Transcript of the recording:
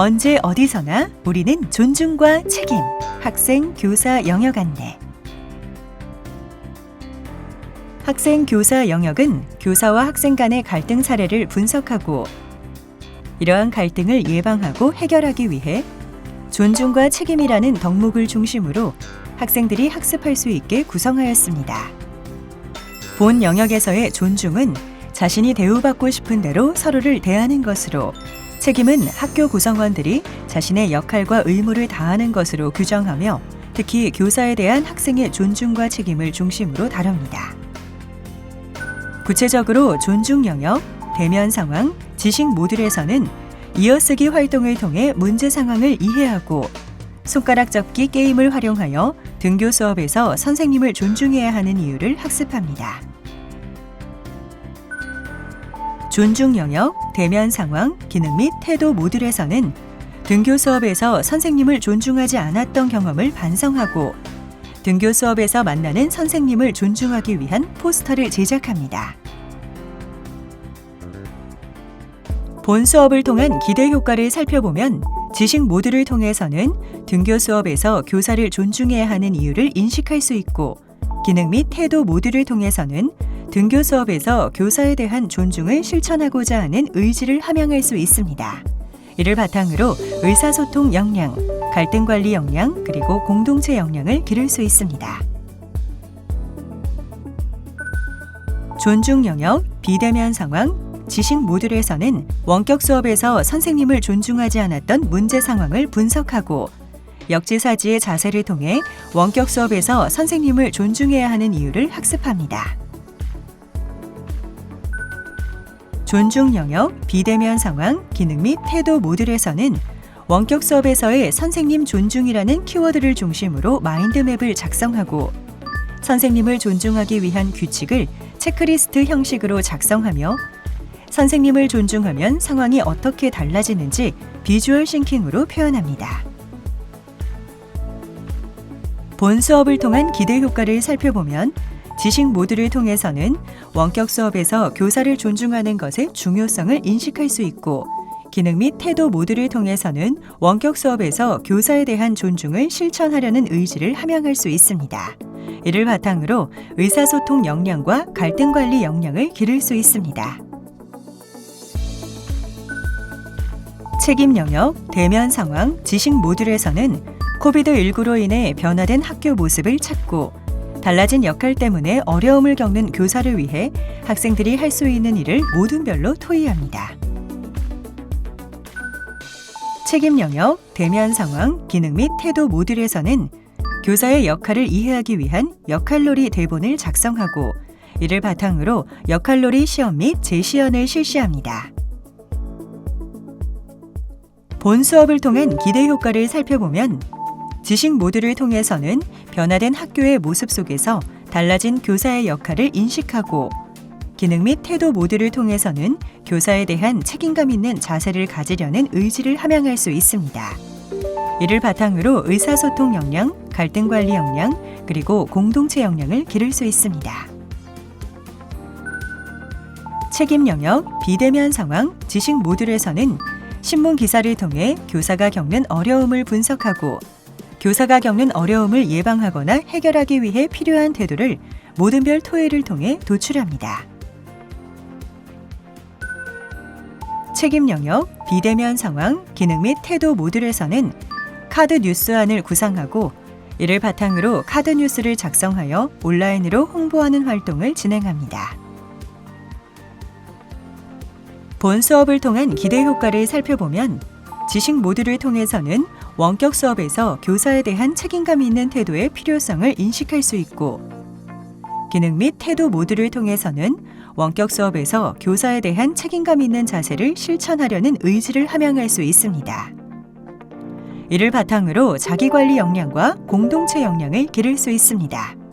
언제 어디서나 우리는 존중과 책임. 학생 교사 영역 안내. 학생 교사 영역은 교사와 학생 간의 갈등 사례를 분석하고 이러한 갈등을 예방하고 해결하기 위해 존중과 책임이라는 덕목을 중심으로 학생들이 학습할 수 있게 구성하였습니다. 본 영역에서의 존중은 자신이 대우받고 싶은 대로 서로를 대하는 것으로 책임은 학교 구성원들이 자신의 역할과 의무를 다하는 것으로 규정하며 특히 교사에 대한 학생의 존중과 책임을 중심으로 다룹니다. 구체적으로 존중 영역, 대면 상황, 지식 모듈에서는 이어쓰기 활동을 통해 문제 상황을 이해하고 손가락 접기 게임을 활용하여 등교 수업에서 선생님을 존중해야 하는 이유를 학습합니다. 존중 영역, 대면 상황, 기능 및 태도 모듈에서는 등교 수업에서 선생님을 존중하지 않았던 경험을 반성하고 등교 수업에서 만나는 선생님을 존중하기 위한 포스터를 제작합니다. 본 수업을 통한 기대 효과를 살펴보면 지식 모듈을 통해서는 등교 수업에서 교사를 존중해야 하는 이유를 인식할 수 있고 기능 및 태도 모듈을 통해서는 등교 수업에서 교사에 대한 존중을 실천하고자 하는 의지를 함양할 수 있습니다. 이를 바탕으로 의사소통 역량, 갈등 관리 역량, 그리고 공동체 역량을 기를 수 있습니다. 존중 영역, 비대면 상황, 지식 모듈에서는 원격 수업에서 선생님을 존중하지 않았던 문제 상황을 분석하고 역지사지의 자세를 통해 원격 수업에서 선생님을 존중해야 하는 이유를 학습합니다. 존중 영역, 비대면 상황, 기능 및 태도 모듈에서는 원격 수업에서의 선생님 존중이라는 키워드를 중심으로 마인드맵을 작성하고 선생님을 존중하기 위한 규칙을 체크리스트 형식으로 작성하며 선생님을 존중하면 상황이 어떻게 달라지는지 비주얼 싱킹으로 표현합니다. 본 수업을 통한 기대 효과를 살펴보면 지식 모듈을 통해서는 원격 수업에서 교사를 존중하는 것의 중요성을 인식할 수 있고 기능 및 태도 모듈을 통해서는 원격 수업에서 교사에 대한 존중을 실천하려는 의지를 함양할 수 있습니다. 이를 바탕으로 의사소통 역량과 갈등 관리 역량을 기를 수 있습니다. 책임 영역, 대면 상황, 지식 모듈에서는 코비드 19로 인해 변화된 학교 모습을 찾고 달라진 역할 때문에 어려움을 겪는 교사를 위해 학생들이 할 수 있는 일을 모든 별로 토의합니다. 책임 영역, 대면 상황, 기능 및 태도 모듈에서는 교사의 역할을 이해하기 위한 역할놀이 대본을 작성하고 이를 바탕으로 역할놀이 시험 및 재시연을 실시합니다. 본 수업을 통한 기대 효과를 살펴보면 지식 모듈을 통해서는 변화된 학교의 모습 속에서 달라진 교사의 역할을 인식하고 기능 및 태도 모듈을 통해서는 교사에 대한 책임감 있는 자세를 가지려는 의지를 함양할 수 있습니다. 이를 바탕으로 의사소통 역량, 갈등 관리 역량, 그리고 공동체 역량을 기를 수 있습니다. 책임 영역, 비대면 상황, 지식 모듈에서는 신문 기사를 통해 교사가 겪는 어려움을 분석하고 교사가 겪는 어려움을 예방하거나 해결하기 위해 필요한 태도를 모든 별 토의를 통해 도출합니다. 책임 영역, 비대면 상황, 기능 및 태도 모듈에서는 카드 뉴스안을 구상하고 이를 바탕으로 카드 뉴스를 작성하여 온라인으로 홍보하는 활동을 진행합니다. 본 수업을 통한 기대 효과를 살펴보면 지식 모듈을 통해서는 원격 수업에서 교사에 대한 책임감 있는 태도의 필요성을 인식할 수 있고 기능 및 태도 모듈을 통해서는 원격 수업에서 교사에 대한 책임감 있는 자세를 실천하려는 의지를 함양할 수 있습니다. 이를 바탕으로 자기관리 역량과 공동체 역량을 기를 수 있습니다.